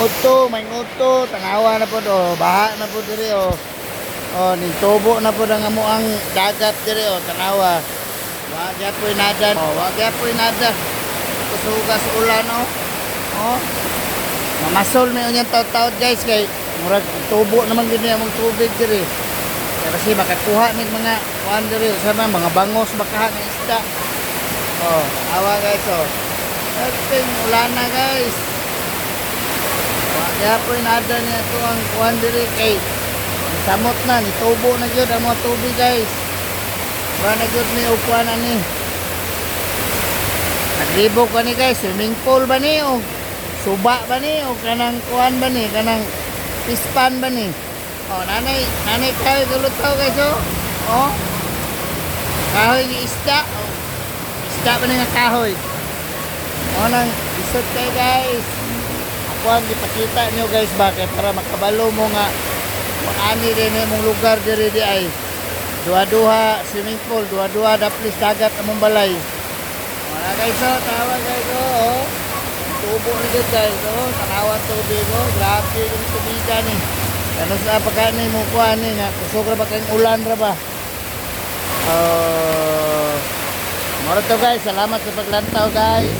ngudto, may ngudto, tanawa na po do, baha na po diri oh. Oh, ning tubo na po ang amo ang dagat diri oh, tanawa. Wa gyapon nada. Oh, wa gyapon nada. Kusugas ulan oh. Oh. Mamasol may unyang taud-taud guys kay murag tubo naman gid among tubig diri. Kasi makakuha ni mga kuan diri sa mga bangos bakaha ng isda. Oh, awa guys oh. Ating ulan na guys. Kaya po inada niya ito ang kuhan diri kay ang samot na, nitubo na gyud ang mga tubig guys. Wala na gyud ni upuan na ni. Nagribog ba ni guys? Swimming pool ba ni o? Suba ba ni o kanang kuhan ba ni? Kanang pispan ba ni? Oh, nanay, nanay kahoy gulutaw guys oh. Oh. Kahoy ni isda. Oh. Isda ba ni nga kahoy? Oh, nang isot kayo guys. Ako ang ipakita nyo guys bakit para makabalo mo nga kung ani rin mong lugar diri di ay duha-duha swimming pool, duha-duha daplis dagat among balay. Wala guys oh, tawa guys oh. oh. Tubo ni good guys oh, tanawa tubig oh. Grabe yung tubigan ni. Ano sa pagkain mo kuha ni nga kusog ra ba kayong ulan ra ba? Uh, Moro to guys, salamat sa paglantaw guys.